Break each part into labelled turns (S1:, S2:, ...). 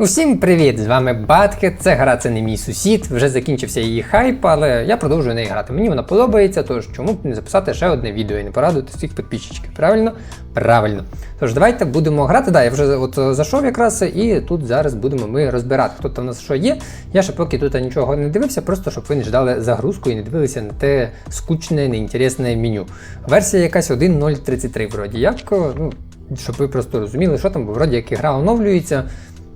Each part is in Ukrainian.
S1: Усім привіт! З вами Батки. Це гра це не мій сусід. Вже закінчився її хайп, але я продовжую неї грати. Мені вона подобається, тож чому б не записати ще одне відео і не порадувати всіх підписчиків. Правильно? Правильно. Тож давайте будемо грати. Да, я вже от зайшов якраз, і тут зараз будемо ми розбирати, хто там у нас що є. Я ще поки тут нічого не дивився, просто щоб ви не ждали загрузку і не дивилися на те скучне, неінтересне меню. Версія якась 1.033 вроді як. Ну, щоб ви просто розуміли, що там, бо вроді як гра оновлюється.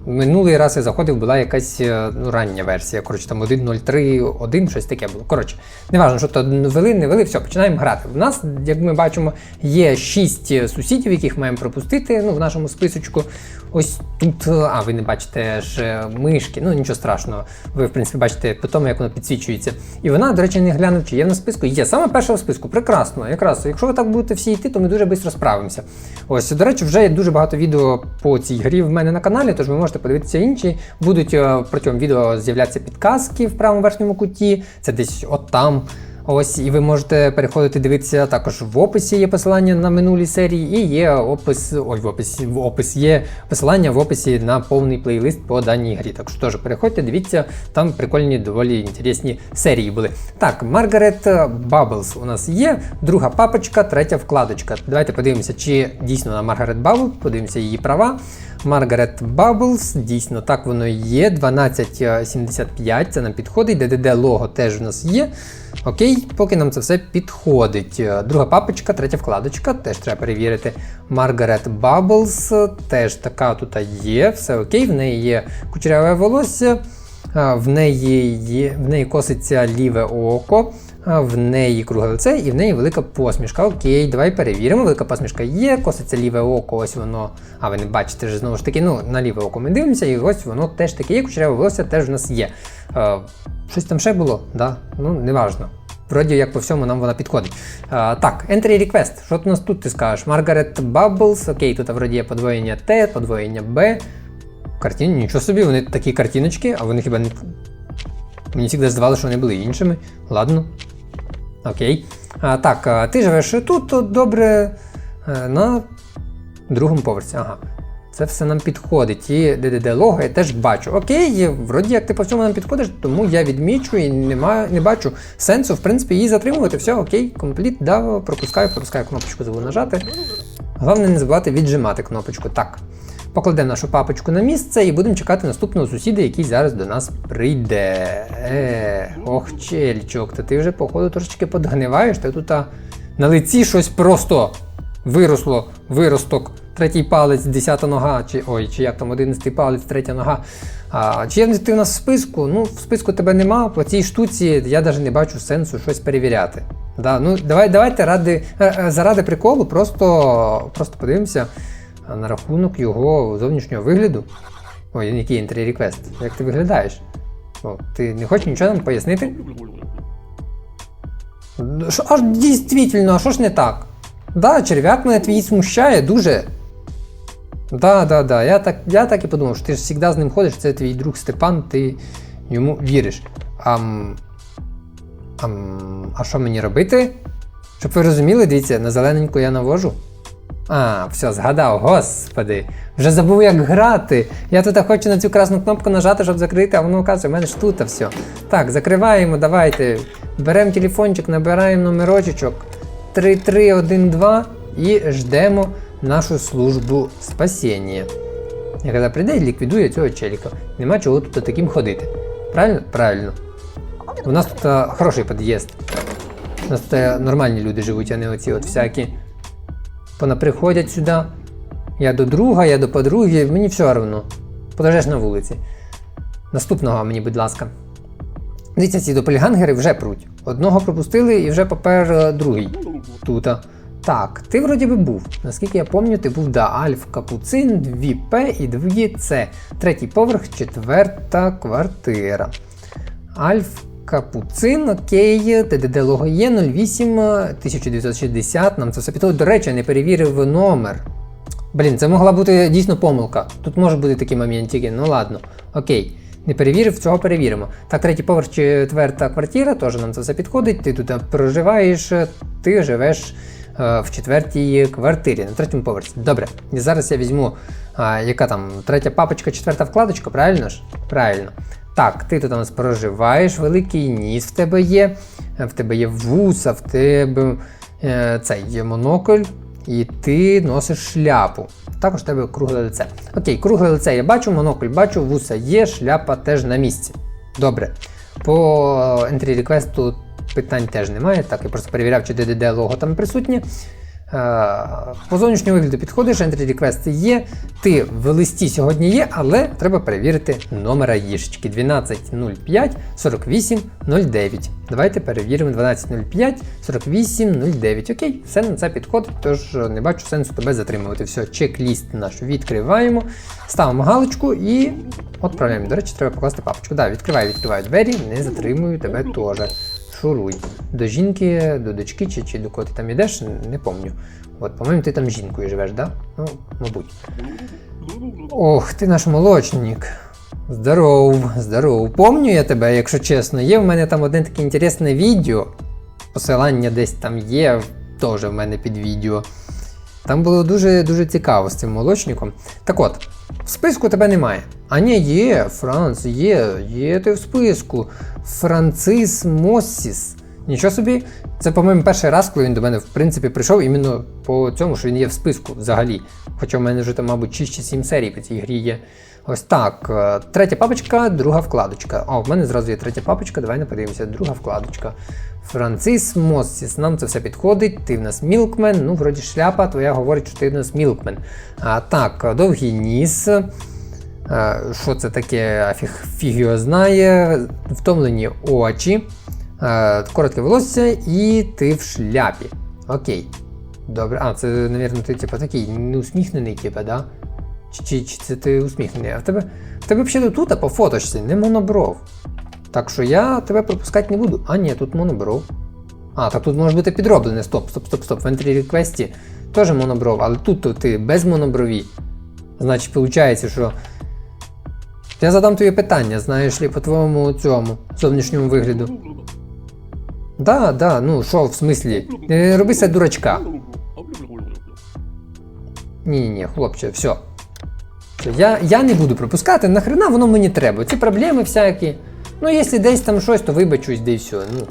S1: Минулий раз я заходив, була якась е, ну, рання версія. Коротше, там 1.03.1, щось таке було. Коротше, неважно, що то вели, не вели, все, починаємо грати. У нас, як ми бачимо, є 6 сусідів, яких маємо пропустити ну, в нашому списочку. Ось тут, а ви не бачите ж мишки, ну нічого страшного. Ви, в принципі, бачите по тому, як воно підсвічується. І вона, до речі, не глянув, чи є в нас списку. Є саме перша в списку. Прекрасно. Якраз, якщо ви так будете всі йти, то ми дуже швидко справимося. Ось, до речі, вже є дуже багато відео по цій грі в мене на каналі, тож ви можете подивитися інші. Будуть е, протягом відео з'являтися підказки в правому верхньому куті. Це десь от там. Ось, і ви можете переходити дивитися також в описі є посилання на минулі серії, і є опис. Ой, в описі в опис є посилання в описі на повний плейлист по даній грі. Так що теж переходьте, дивіться, там прикольні, доволі інтересні серії були. Так, Маргарет Бабблс у нас є, друга папочка, третя вкладочка. Давайте подивимося, чи дійсно на Маргарет Бабл, подивимося її права. Маргарет Bubbles, дійсно так воно і є. 1275, це нам підходить. DDD лого теж у нас є. Окей, поки нам це все підходить. Друга папочка, третя вкладочка, теж треба перевірити. Margaret Bubbles, теж така тут є, все окей, в неї є кучеряве волосся, в неї є, в неї коситься ліве око в неї круге лице і в неї велика посмішка. Окей, давай перевіримо. Велика посмішка є, коситься ліве око, ось воно. А ви не бачите ж знову ж таки, ну, на ліве око ми дивимося, і ось воно теж таке є, кучеряве волосся теж в нас є. Е, щось там ще було? Да? Ну, неважно. Вроді як по всьому нам вона підходить. А, Так, entry request. Що у нас тут ти скажеш? Margaret Bubbles, окей, тут вроді є подвоєння Т, подвоєння Б. Картини, нічого собі, вони такі картиночки, а вони хіба не. Мені завжди здавалося, що вони були іншими. Ладно. Окей. А, Так, ти живеш тут, тут добре е, на другому поверсі. Ага. Це все нам підходить. І ДДД лого я теж бачу. Окей, вроді як ти по всьому нам підходиш, тому я відмічу і не маю, не бачу сенсу, в принципі, її затримувати. Все, окей, компліт, да, пропускаю, пропускаю кнопочку забув нажати. Головне не забувати віджимати кнопочку. Так. Покладемо нашу папочку на місце і будемо чекати наступного сусіда, який зараз до нас прийде. Е, Ох, чельчок, та ти вже, походу, трошечки подгниваєш, ти тут а, на лиці щось просто виросло, виросток. Третій палець, десята нога, чи ой, чи як там одинадцятий палець, третя нога. А, Чи є ти у нас в списку? Ну, в списку тебе нема, по цій штуці я навіть не бачу сенсу щось перевіряти. Да, ну, давай, Давайте ради, е, е, заради приколу, просто, просто подивимося на рахунок його зовнішнього вигляду. Ой, який entry request. Як ти виглядаєш? О, Ти не хочеш нічого нам пояснити? Шо, аж дійсно, а що ж не так? Да, черв'як мене твій смущає дуже. Да, да, да. Я так я так і подумав, що ти ж завжди з ним ходиш, це твій друг Степан, ти йому віриш. Ам, ам, А що мені робити? Щоб ви розуміли, дивіться, на зелененьку я навожу. А, все, згадав, господи. Вже забув, як грати. Я тут хочу на цю красну кнопку нажати, щоб закрити, а воно оказує, у мене ж тут все. Так, закриваємо, давайте. Беремо телефончик, набираємо номерочок 3312 і ждемо нашу службу спасіння. Яка прийде і ліквідує цього челіка. Нема чого тут таким ходити. Правильно? Правильно. У нас тут а, хороший під'їзд. У нас тут а, нормальні люди живуть, а не оці от всякі. Вона приходять сюди. Я до друга, я до подруги, мені все одно. Подождеш на вулиці. Наступного мені, будь ласка. Дивіться, ці доppelgangери вже пруть. Одного пропустили і вже попер е, другий. Тут. Так, ти вроді би був. Наскільки я пам'ятаю, ти був да, Альф Капуцин, 2П і 2С. Третій поверх, четверта квартира. Альф Капуцин, окей, ТДД лого є 08 1960. Нам це все підходить. До речі, не перевірив номер. Блін, це могла бути дійсно помилка. Тут може бути такі моментики, ну ладно. Окей. Не перевірив, цього перевіримо. Так, третій поверх, четверта квартира, теж нам це все підходить. Ти тут проживаєш, ти живеш е, в четвертій квартирі, на третьому поверсі. Добре, і зараз я візьму А, яка там третя папочка, четверта вкладочка, правильно ж? Правильно. Так, ти тут у нас проживаєш, великий ніс в тебе є, е, в тебе є вуса, в тебе е, цей є монокль, і ти носиш шляпу. Також в тебе кругле лице. Окей, кругле лице я бачу, монокль бачу, вуса є, шляпа теж на місці. Добре. По entry request питань теж немає. Так, я просто перевіряв, чи DDD лого там присутнє. Е, По зовнішньому вигляду підходиш, entry request є. Ти в листі сьогодні є, але треба перевірити номера їжечки 1205 48 09. Давайте перевіримо 1205 48 09. Окей, все на це підходить, тож не бачу сенсу тебе затримувати. Все, чек-ліст наш відкриваємо, ставимо галочку і відправляємо. До речі, треба покласти папочку. Да, відкривай, відкривай двері, не затримую тебе теж. Шуруй. До жінки, до дочки чи, чи до кого ти там йдеш, не помню. От, по-моєму, ти там з жінкою живеш, да? Ну, мабуть. Ох, ти наш молочник. Здоров, здоров. Помню я тебе, якщо чесно. Є в мене там одне таке інтересне відео. Посилання десь там є, теж в мене під відео. Там було дуже дуже цікаво з цим молочником. Так от, в списку тебе немає. А ні, є, Франц, є, є ти в списку. Францис Моссіс. Нічого собі, це, по-моєму, перший раз, коли він до мене в принципі прийшов іменно по цьому, що він є в списку взагалі. Хоча в мене вже там, мабуть, 6 чи 7 серій по цій грі є. Ось так. е, Третя папочка, друга вкладочка. О, в мене зразу є третя папочка, давай не подивимося. Друга вкладочка. Францис Моссіс, нам це все підходить. Ти в нас мілкмен. Ну, вроді шляпа, твоя говорить, що ти в нас мілкмен. А так, довгий ніс. Е, Що це таке? А Фіг, знає. Втомлені очі. Е, Коротке волосся і ти в шляпі. Окей. Добре. А, це, навірно, ти типу, такий неусміхнений, типу, да? Чи, чи, це ти усміхнений? А в тебе, в тебе взагалі тут а по фоточці не монобров. Так що я тебе пропускати не буду. А, ні, тут монобров. А, так тут може бути підроблене. Стоп, стоп, стоп, стоп. В entry request теж монобров, але тут то ти без моноброві. Значить, виходить, що. Я задам тобі питання, знаєш ли, по твоєму цьому зовнішньому вигляду. Да, да, ну що, в смислі? Не робися дурачка. Ні, ні, ні, хлопче, все. Все, Я, я не буду пропускати, нахрена воно мені треба. Ці проблеми всякі. Ну, якщо десь там щось, то вибачусь, де й все. Ну,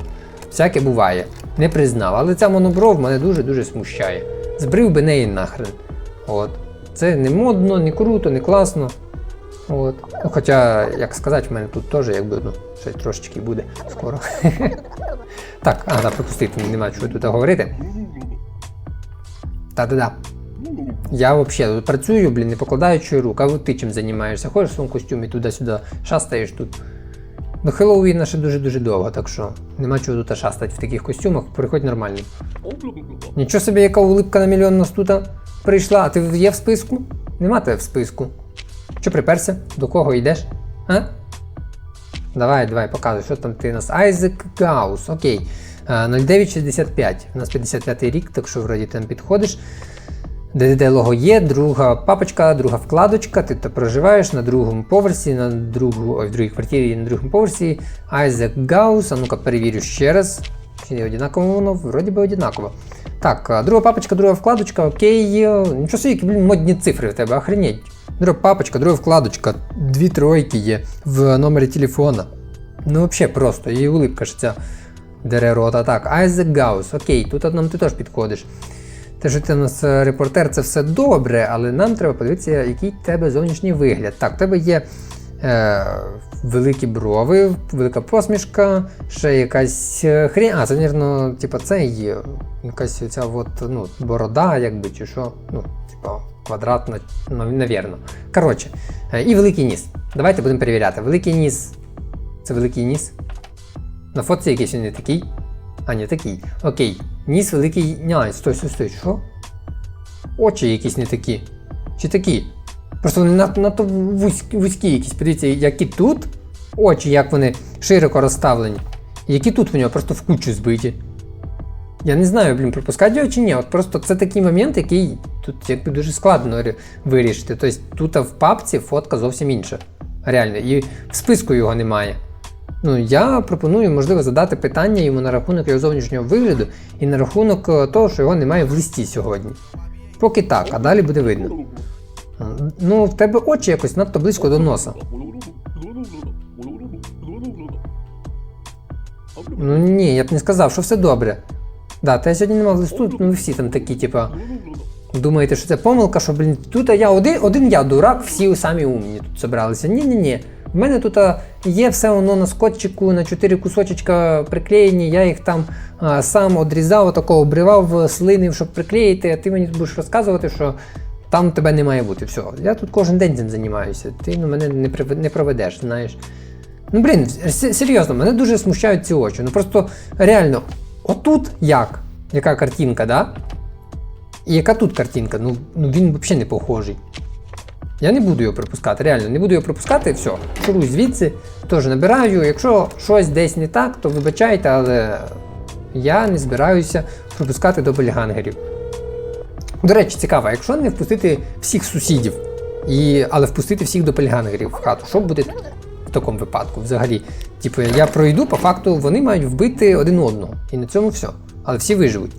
S1: всяке буває. Не признав. Але ця монобров мене дуже-дуже смущає. Збрив би неї нахрен. От. Це не модно, не круто, не класно. От. Ну, хоча, як сказати, в мене тут теж якби ну, щось трошечки буде скоро. так, а, да, пропустити, немає чого тут говорити. Та-да-да. Я взагалі працюю, блін, не покладаючи рук, а ти чим займаєшся? Ходиш в своєму костюмі туди-сюди, шастаєш тут. До Хеллоуіна ще дуже-дуже довго, так що нема чого тут шастати в таких костюмах, приходь нормально. Нічого собі, яка улипка на мільйон нас тут прийшла, а ти є в списку? Нема тебе в списку. Що приперся? До кого йдеш? А? Давай, давай, показуй, що там ти у нас. Айзек Гаус, окей. 0965. У нас 55 рік, так що вроді там підходиш. ДДД лого є, друга папочка, друга вкладочка, ти проживаєш на другому поверсі, на другу, ой, в другій квартирі на другому поверсі. Айзек Гаус, а ну-ка перевірю ще раз. Чи не однаково воно? Вроді би однаково. Так, друга папочка, друга вкладочка, окей. Нічого собі, які, блін, модні цифри в тебе, охренеть. Друга папочка, друга вкладочка, дві тройки є в номері телефона. Ну, взагалі просто, і улипка ж ця дере рота. Так, Айзек Гаус, окей, тут нам ти теж підходиш. Те, що ти у нас е, репортер, це все добре, але нам треба подивитися, який в тебе зовнішній вигляд. Так, в тебе є е, великі брови, велика посмішка, ще якась е, хрінь. А, це, мабуть, типа, це є якась ця от, ну, борода, якби, чи що. Ну, типа, квадратна, ну, навірно. Коротше, е, і великий ніс. Давайте будемо перевіряти. Великий ніс. Це великий ніс. На фотці якийсь він не такий. А, не такий. Окей. Ніс великий. Ня, стой, стой, стой, що? Очі якісь не такі. Чи такі? Просто вони надто, вузькі якісь. Подивіться, які тут очі, як вони широко розставлені. Які тут у нього просто в кучу збиті. Я не знаю, блін, пропускати його чи ні. От просто це такий момент, який тут якби дуже складно вирішити. Тобто тут в папці фотка зовсім інша. Реально, і в списку його немає. Ну, я пропоную, можливо, задати питання йому на рахунок його зовнішнього вигляду і на рахунок е, того, що його немає в листі сьогодні. Поки так, а далі буде видно. Ну, в тебе очі якось надто близько до носа. Ну ні, я б не сказав, що все добре. Да, та я сьогодні не мав листу, ну ви всі там такі, типа. Думаєте, що це помилка, що, блін, тут я один, один я дурак, всі самі умні тут зібралися. Ні-ні-ні. В мене тут є все воно на скотчику, на чотири кусочечка приклеєні, я їх там а, сам одрізав, отако обривав, слинив, щоб приклеїти, а ти мені будеш розказувати, що там тебе не має бути. Все. Я тут кожен день цим займаюся. Ти ну, мене не, прив- не проведеш, знаєш. Ну блін, серйозно, мене дуже смущають ці очі. Ну просто реально, отут як? Яка картинка, да? І яка тут картинка? Ну, ну він взагалі не похожий. Я не буду його пропускати, реально, не буду його пропускати, все. Шуруй звідси, теж набираю. Якщо щось десь не так, то вибачайте, але я не збираюся пропускати доppelгангерів. До речі, цікаво, якщо не впустити всіх сусідів, і, але впустити всіх доppelгангерів в хату, що буде тут в такому випадку взагалі? Типу, я пройду, по факту вони мають вбити один одного. І на цьому все. Але всі виживуть.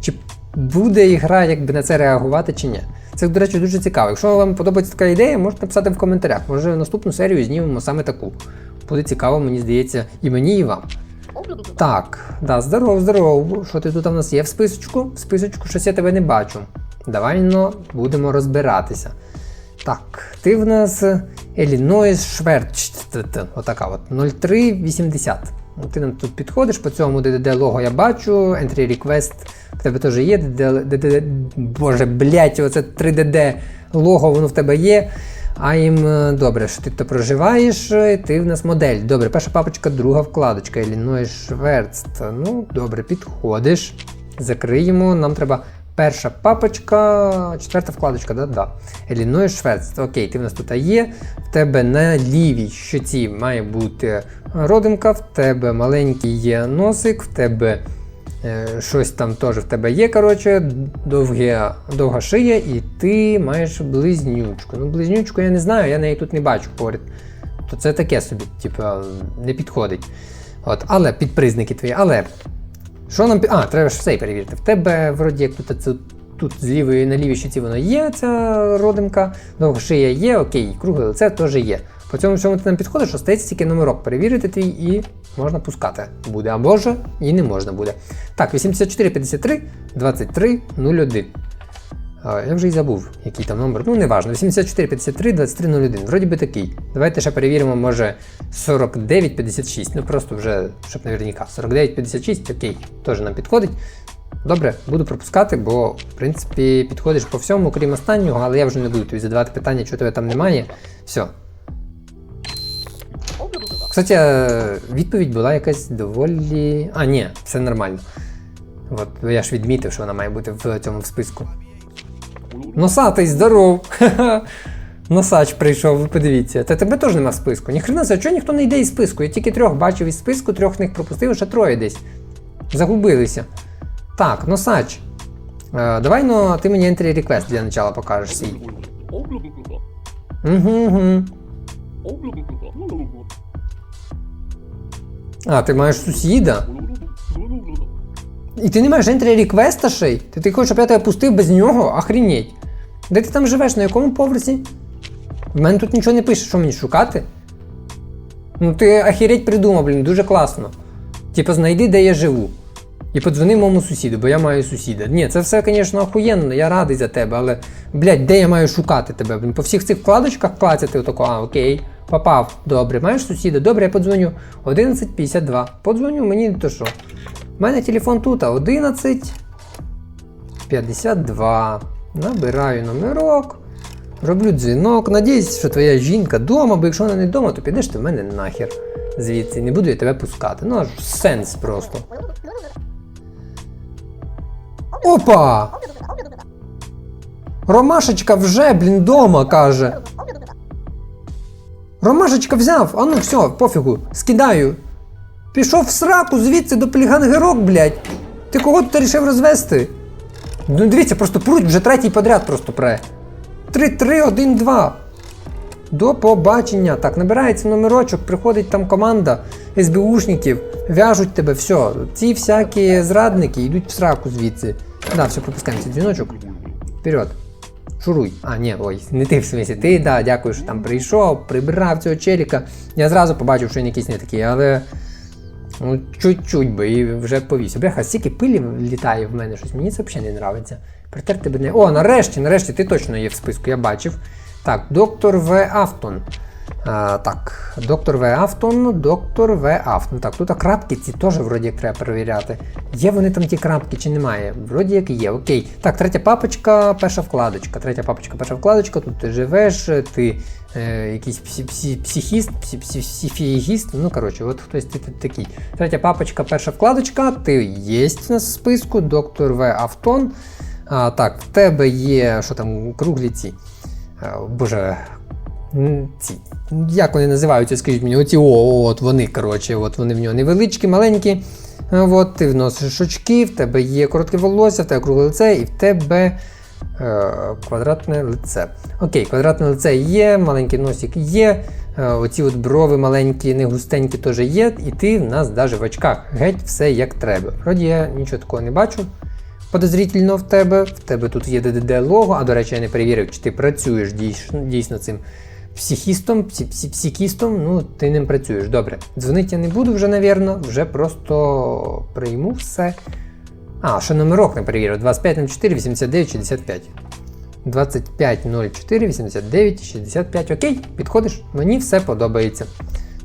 S1: Чи буде ігра якби на це реагувати чи ні? Це, до речі, дуже цікаво. Якщо вам подобається така ідея, можете написати в коментарях. Може наступну серію знімемо саме таку. Буде цікаво, мені здається, і мені, і вам. Так, да, здоров, здоров. Що ти тут у нас є в списочку? В списочку щось я тебе не бачу. Давай ну, будемо розбиратися. Так, ти в нас Елінойс Шверч. Отака от 0380. Ну, Ти нам тут підходиш по цьому DDD лого я бачу, Entry Request в тебе теж є, DDD, боже, блять, оце 3DD лого, воно в тебе є. А їм е, добре, що ти то проживаєш, е, ти в нас модель. Добре, перша папочка, друга вкладочка, Illinois Шверц. Ну, добре, підходиш. Закриємо. Нам треба перша папочка, четверта вкладочка, да? Да. Illinois Шверц. Окей, ти в нас тут є. В тебе на лівій щоці має бути родинка, в тебе маленький є носик, в тебе. Е, Щось там теж в тебе є, коротше, довге, довга шия, і ти маєш близнючку. Ну, близнючку я не знаю, я неї тут не бачу поряд. То це таке собі, типу, не підходить. От, але підпризники твої. Але що нам А, треба ж все перевірити. В тебе, вроді, як тут, це, тут з лівої на лівій щиті воно є, ця родимка, довга шия є, окей, кругле лице теж є. По цьому всьому ти нам підходиш, остається тільки номерок перевірити твій і можна пускати буде. Або ж і не можна буде. Так, 8453 23 01. Я вже й забув, який там номер. Ну, неважно. 8453 2301. Вроді би такий. Давайте ще перевіримо, може 4956. Ну просто вже, щоб наверняка. 4956, окей, теж нам підходить. Добре, буду пропускати, бо в принципі підходиш по всьому, крім останнього, але я вже не буду тобі задавати питання, чого тебе там немає. Все. Кстати, е, відповідь була якась доволі. А, ні, все нормально. От я ж відмітив, що вона має бути в цьому списку. Носатий, здоров! Носач прийшов, ви подивіться. Та тебе теж нема в списку. Ніхрена себе, чого ніхто не йде із списку? Я тільки трьох бачив із списку, трьох них пропустив, ще троє десь. Загубилися. Так, носач. Е, давай ну, ти мені entry request для начала покажеш свій. Угу, угу. А, ти маєш сусіда? І ти не маєш entry request ще й? Ти, ти хочеш, щоб я тебе пустив без нього? Охренеть. Де ти там живеш? На якому поверсі? В мене тут нічого не пише, що мені шукати. Ну ти охереть придумав, блін, дуже класно. Типа знайди, де я живу. І подзвони моєму сусіду, бо я маю сусіда. Ні, це все, звісно, охуєнно, я радий за тебе, але, блядь, де я маю шукати тебе? Блін, по всіх цих вкладочках клацати отако, а, окей, попав. Добре, маєш сусіда? Добре, я подзвоню. 11.52. Подзвоню, мені то що. У мене телефон тут, а 11. 52. Набираю номерок. Роблю дзвінок. Надіюсь, що твоя жінка вдома, бо якщо вона не вдома, то підеш ти в мене нахер звідси. Не буду я тебе пускати. Ну аж сенс просто. Опа! Ромашечка вже, блін, дома, каже. Ромашечка взяв, а ну все, пофігу, скидаю. Пішов в сраку звідси до плігангерок, блядь. Ти кого тут рішив розвести? Ну дивіться, просто пруть вже третій подряд просто пре. 3-3-1-2. До побачення. Так, набирається номерочок, приходить там команда СБУшників, в'яжуть тебе, все. Ці всякі зрадники йдуть в сраку звідси. Да, все, пропускаємо цей дзвіночок. Вперед. Шуруй. А, ні, ой, не ти в смісі. Ти, да, дякую, що там прийшов, прибирав цього челіка. Я зразу побачив, що він якийсь не такий, але. Ну, чуть-чуть би і вже повісив. Бляха, стільки пилі літає в мене щось. Мені це взагалі не подобається. Притерти би не. О, нарешті, нарешті, ти точно є в списку, я бачив. Так, доктор В. Автон. А, так, доктор В. Автон, доктор В. Автон. Так, тут крапки ці теж вроді як треба перевіряти. Є вони там ті крапки чи немає? Вроді як є, окей. Так, третя папочка, перша вкладочка. Третя папочка, перша вкладочка. Тут ти живеш, ти е, якийсь псі, псі, психіст, псі, псі, психіїст. Ну, коротше, от хтось такий. Третя папочка, перша вкладочка. Ти є у нас в списку, доктор В. Автон. А, так, в тебе є, що там, круглі ці. А, боже, ці. Як вони називаються, скажіть мені, оці о, от вони, коротше, от вони в нього невеличкі, маленькі. От ти вносиш очки, в тебе є коротке волосся, в тебе кругле лице і в тебе квадратне лице. Окей, квадратне лице є, маленький носик є. е, Оці от брови маленькі, не густенькі теж є, і ти в нас навіть в очках. Геть все як треба. Вроді я нічого такого не бачу подозрительно в тебе. В тебе тут є ДДД лого, а до речі, я не перевірив, чи ти працюєш дійсно, дійсно цим психістом, психістом, ну ти ним працюєш. Добре. Дзвонити я не буду вже, навірно, вже просто прийму все. А, ще номерок не перевірив. 2504 89 65. 2504 89 65. Окей, підходиш, мені все подобається.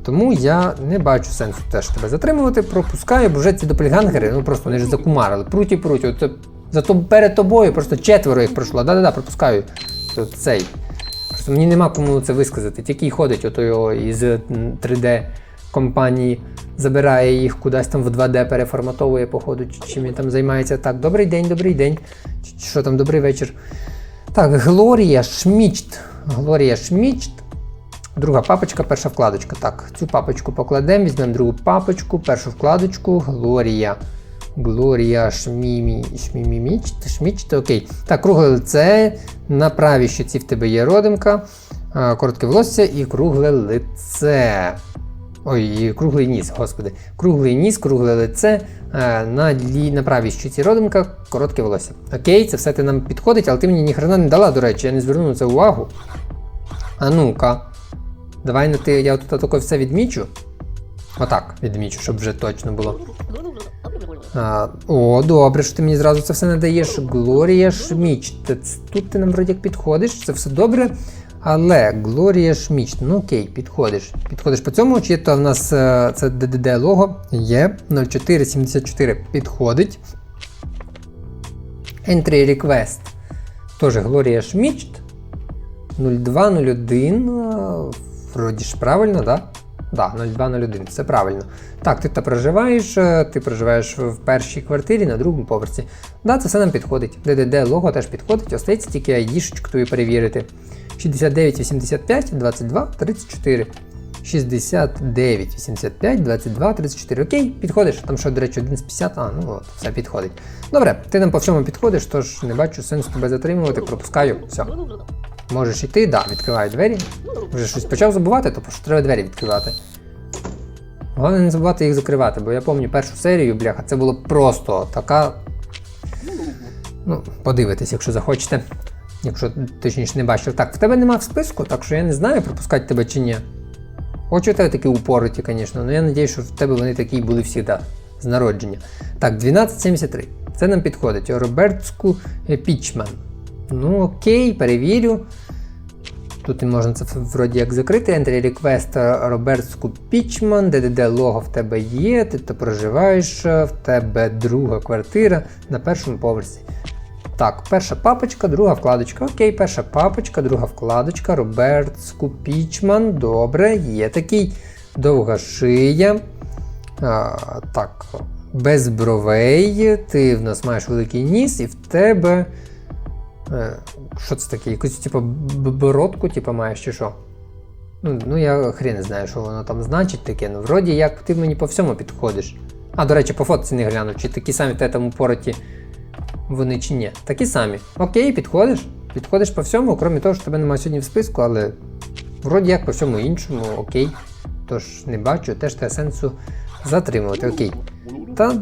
S1: Тому я не бачу сенсу теж тебе затримувати, пропускаю, бо вже ці доppelgangери, ну просто вони ж закумарили. Пруті пруті. От зато перед тобою просто четверо їх пройшло. Да-да-да, пропускаю. От цей. Просто мені нема кому це висказати. Тільки ходить ото його із 3D компанії, забирає їх кудись там в 2D, переформатовує, походу, чи чим він там займається. Так, добрий день, добрий день. Що там, добрий вечір. Так, Глорія Шмічт. Глорія Шмічт. Друга папочка, перша вкладочка. Так, цю папочку покладемо, візьмемо другу папочку, першу вкладочку, Глорія. Глорія Шмімі, Шмімімічт, Шмічт, окей. Так, кругле лице. На правій щоці в тебе є родимка, а, коротке волосся і кругле лице. Ой, круглий ніс, господи. Круглий ніс, кругле лице. е, На, лі, на правій щоці родимка, коротке волосся. Окей, це все ти нам підходить, але ти мені ніхрена не дала, до речі, я не звернув на це увагу. А ну-ка. Давай на ти, я тут таке все відмічу. Отак, відмічу, щоб вже точно було. А, о, добре, що ти мені зразу це все надаєш. Глорія Шміч. Тут ти нам вроді як підходиш, це все добре. Але Глорія Шміч, ну окей, підходиш. Підходиш по цьому, чи то в нас е, це ДДД лого є 0474 підходить. Entry Request. Теж Глорія Шмічт. 0201. е, Вроді ж правильно, так? Да? Так, да, 0201, все правильно. Так, ти та проживаєш, е, ти проживаєш в першій квартирі на другому поверсі. Да, це все нам підходить. ДДД лого теж підходить, остається тільки ID-шечку твою перевірити. 69 85 22 34. 69 85 22 34. Окей, підходиш. Там що, до речі, 1 з 50. А, ну от, все підходить. Добре, ти нам по всьому підходиш, тож не бачу сенсу тебе затримувати, пропускаю. Все. Можеш йти, да, відкриваю двері. Вже щось почав забувати, то що треба двері відкривати. Головне не забувати їх закривати, бо я пам'ятаю першу серію, бляха, це було просто така. Ну, подивитись, якщо захочете. Якщо точніше не бачив. Так, в тебе нема в списку, так що я не знаю, пропускати тебе чи ні. Очі у тебе такі упороті, звісно, але я сподіваюся, що в тебе вони такі були завжди з народження. Так, 1273. Це нам підходить. Робертську Пічман. Ну, окей, перевірю. Тут можна це вроді як закрити. Entry Request Робертську Пічман, ДДД лого в тебе є, ти то проживаєш, в тебе друга квартира на першому поверсі. Так, перша папочка, друга вкладочка. Окей, перша папочка, друга вкладочка. Робертську Пічман. Добре, є такий. Довга шия. А, так, без бровей. Ти в нас маєш великий ніс, і в тебе. Е, Що це таке? Якусь типу бородку, типу, маєш чи що? Ну, ну я хрен не знаю, що воно там значить таке. Ну, вроді як ти мені по всьому підходиш. А, до речі, по фотці не глянув, чи такі самі в тебе там упороті вони чи ні. Такі самі. Окей, підходиш. Підходиш по всьому, крім того, що тебе немає сьогодні в списку, але вроді як по всьому іншому, окей. Тож не бачу теж те сенсу затримувати. Окей. Та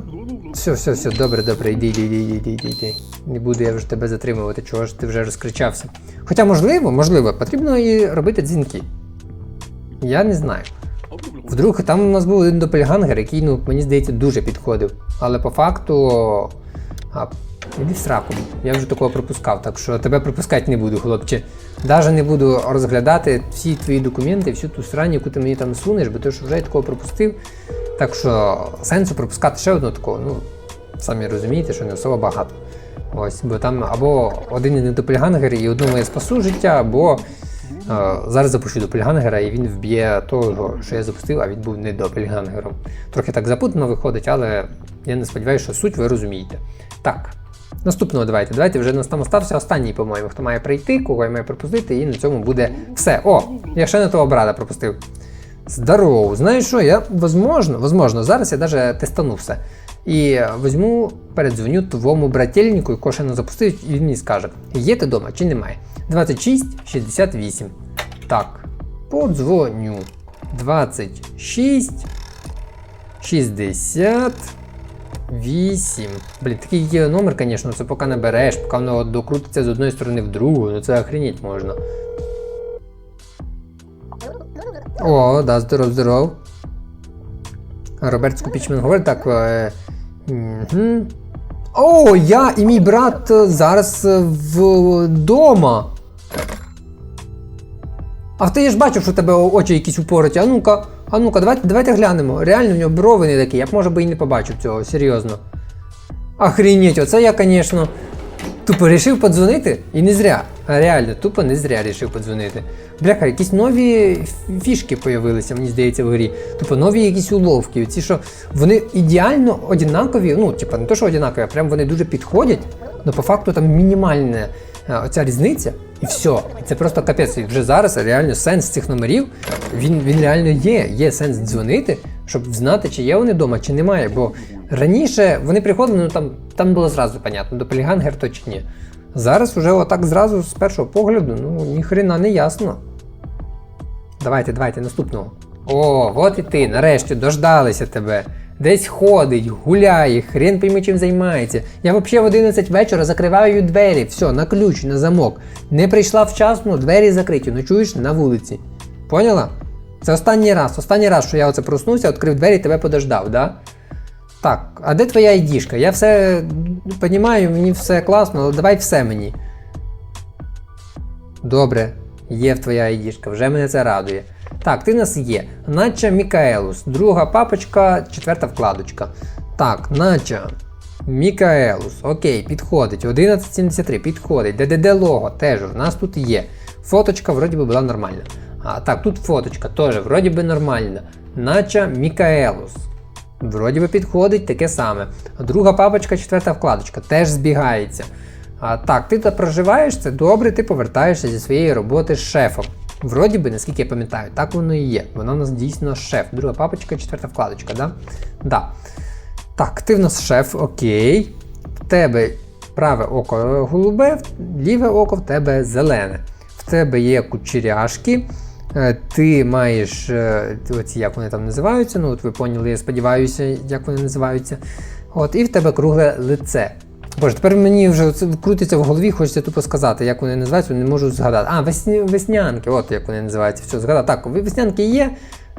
S1: Все, все, все, добре, добре, йди, йди, йди, йди, йди, йди. Не буду я вже тебе затримувати, чого ж ти вже розкричався. Хоча, можливо, можливо, потрібно і робити дзвінки. Я не знаю. Вдруг там у нас був один допельгангер, який, ну, мені здається, дуже підходив. Але по факту. А, іди в сраку. Я вже такого пропускав, так що тебе пропускати не буду, хлопче. Даже не буду розглядати всі твої документи, всю ту срань, яку ти мені там сунеш, бо ти ж вже такого пропустив. Так що сенсу пропускати ще одного такого, ну, самі розумієте, що не особо багато. Ось, бо там або один не допельгангер і одному я спасу життя, або е, зараз запущу допельгангера і він вб'є того, що я запустив, а він був не допельгангером. Трохи так запутано виходить, але я не сподіваюся, що суть ви розумієте. Так. Наступного давайте. Давайте вже нас там остався останній, по-моєму, хто має прийти, кого я маю пропустити, і на цьому буде все. О, я ще не того брата пропустив. Здорово. Знаєш що, я возможно, возможно, зараз я даже тестану все. І візьму, передзвоню твоєму брательнику, якого ще не запустив, і він мені скаже, є ти вдома чи немає. 26 68. Так, подзвоню. 26 68. Блін, такий є номер, звісно, це поки не береш, поки воно докрутиться з одної сторони в другу, ну це охренеть можна. О, да, здоров, здоров. Роберт Скупічмен говорить так. Е, угу. О, я і мій брат е, зараз е, вдома. А ти я ж бачив, що тебе очі якісь упороті. А ну-ка, а ну-ка, давайте, давайте глянемо. Реально в нього брови не такі, я б може би і не побачив цього, серйозно. Охренеть, оце я, звісно, тупо рішив подзвонити і не зря. Реально, тупо не зря рішив подзвонити. Бляха, якісь нові фішки появилися, мені здається, в грі. Тупо нові якісь уловки. Ці, що вони ідеально однакові, ну, типа, не то, що однакові, а прям вони дуже підходять, але по факту там мінімальна е, оця різниця, і все. Це просто капець. І вже зараз реально сенс цих номерів, він, він реально є. Є сенс дзвонити, щоб знати, чи є вони вдома, чи немає. Бо раніше вони приходили, ну там, там було зразу понятно, до полігангер то чи ні. Зараз уже отак зразу з першого погляду, ну ніхрена не ясно. Давайте, давайте, наступного. О, от і ти, нарешті, дождалися тебе. Десь ходить, гуляє, хрен пойми чим займається. Я взагалі в 11 вечора закриваю двері, все, на ключ, на замок. Не прийшла вчасно, двері закриті, ночуєш на вулиці. Поняла? Це останній раз, останній раз, що я оце проснувся, відкрив двері і тебе подождав, да? Так, а де твоя айдішка? Я все розумію, мені все класно, але давай все мені. Добре, є в твоя айдішка, вже мене це радує. Так, ти в нас є. Нача Мікаелус, друга папочка, четверта вкладочка. Так, нача. Мікаелус, окей, підходить. 1173, підходить. ДДД лого теж у нас тут є. Фоточка вроді би була нормальна. А так, тут фоточка теж вроді би нормальна. Нача Мікаелус. Вроді би підходить таке саме. Друга папочка, четверта вкладочка, теж збігається. А, так, ти тут проживаєш, це добре, ти повертаєшся зі своєї роботи з шефом. Вроді би, наскільки я пам'ятаю, так воно і є. Воно у нас дійсно шеф. Друга папочка, четверта вкладочка, да? Да. Так, ти в нас шеф, окей. В тебе праве око голубе, ліве око в тебе зелене. В тебе є кучеряшки. Е, Ти маєш е, оці, як вони там називаються, ну от ви поняли, я сподіваюся, як вони називаються. От, І в тебе кругле лице. Боже, тепер мені вже крутиться в голові, хочеться тупо сказати, як вони називаються, не можу згадати. А, весні, веснянки, от як вони називаються. Все, згадав. Так, веснянки є.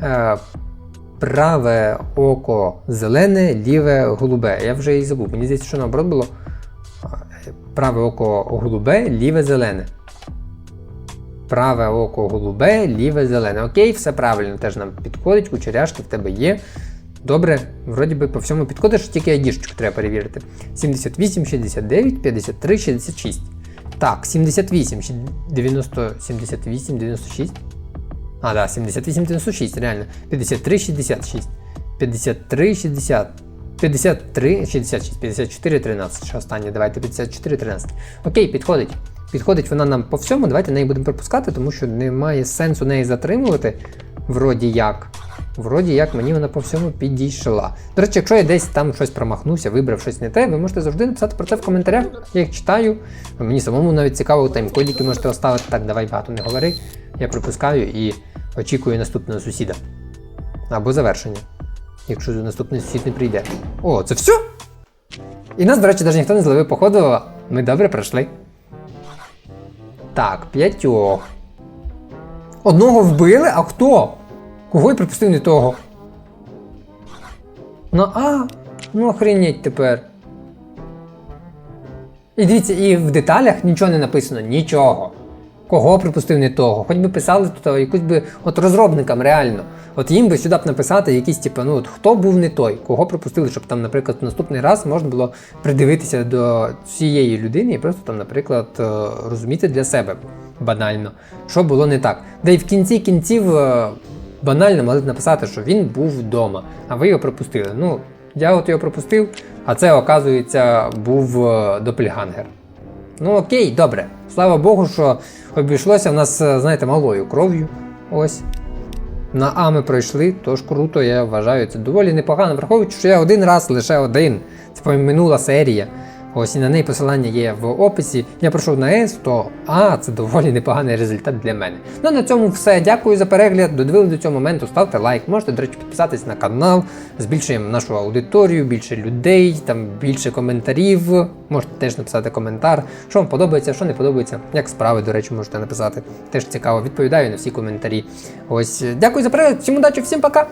S1: Е, праве око зелене, ліве голубе. Я вже і забув. Мені здається, що наоборот було. Праве око голубе, ліве зелене. Праве око голубе, ліве зелене. Окей, все правильно, теж нам підходить, кучеряшки в тебе є. Добре, вроді би по всьому підходиш, тільки айдішечку треба перевірити. 78, 69, 53, 66. Так, 78, 90, 78, 96. А, да, 78, 96, реально. 53, 66. 53, 60. 53, 66, 54, 13. Ще останнє, давайте 54, 13. Окей, підходить. Підходить вона нам по всьому, давайте неї будемо пропускати, тому що немає сенсу неї затримувати. Вроді як. Вроді як мені вона по всьому підійшла. До речі, якщо я десь там щось промахнувся, вибрав щось не те, ви можете завжди написати про це в коментарях. Я їх читаю. Мені самому навіть цікаво, тайм-кодики можете оставити. Так, давай багато не говори. Я пропускаю і очікую наступного сусіда. Або завершення. Якщо наступний сусід не прийде. О, це все? І нас, до речі, навіть ніхто не зловив, походу, ми добре пройшли. Так, п'ятьох. Одного вбили, а хто? Кого я припустив не того? Ну а, ну охренеть тепер. І дивіться, і в деталях нічого не написано, нічого. Кого припустив не того? Хоч би писали тут якусь би от розробникам реально. От їм би сюди б написати якісь, типу, ну от хто був не той, кого припустили, щоб там, наприклад, наступний раз можна було придивитися до цієї людини і просто там, наприклад, е, розуміти для себе банально, що було не так. Де й в кінці кінців е, банально могли б написати, що він був вдома, а ви його пропустили. Ну, я от його пропустив, а це, оказується, був е, допельгангер. Ну окей, добре. Слава Богу, що обійшлося в нас, знаєте, малою кров'ю. Ось. На А ми пройшли, тож круто, я вважаю, це доволі непогано, враховуючи, що я один раз лише один. Це минула серія. Ось і на неї посилання є в описі. Я пройшов на С, то А, це доволі непоганий результат для мене. Ну на цьому все. Дякую за перегляд. Додивили до цього моменту, ставте лайк. Можете, до речі, підписатись на канал. Збільшуємо нашу аудиторію, більше людей, там більше коментарів. Можете теж написати коментар, що вам подобається, що не подобається. Як справи, до речі, можете написати. Теж цікаво, відповідаю на всі коментарі. Ось, дякую за перегляд, всім удачі, всім пока!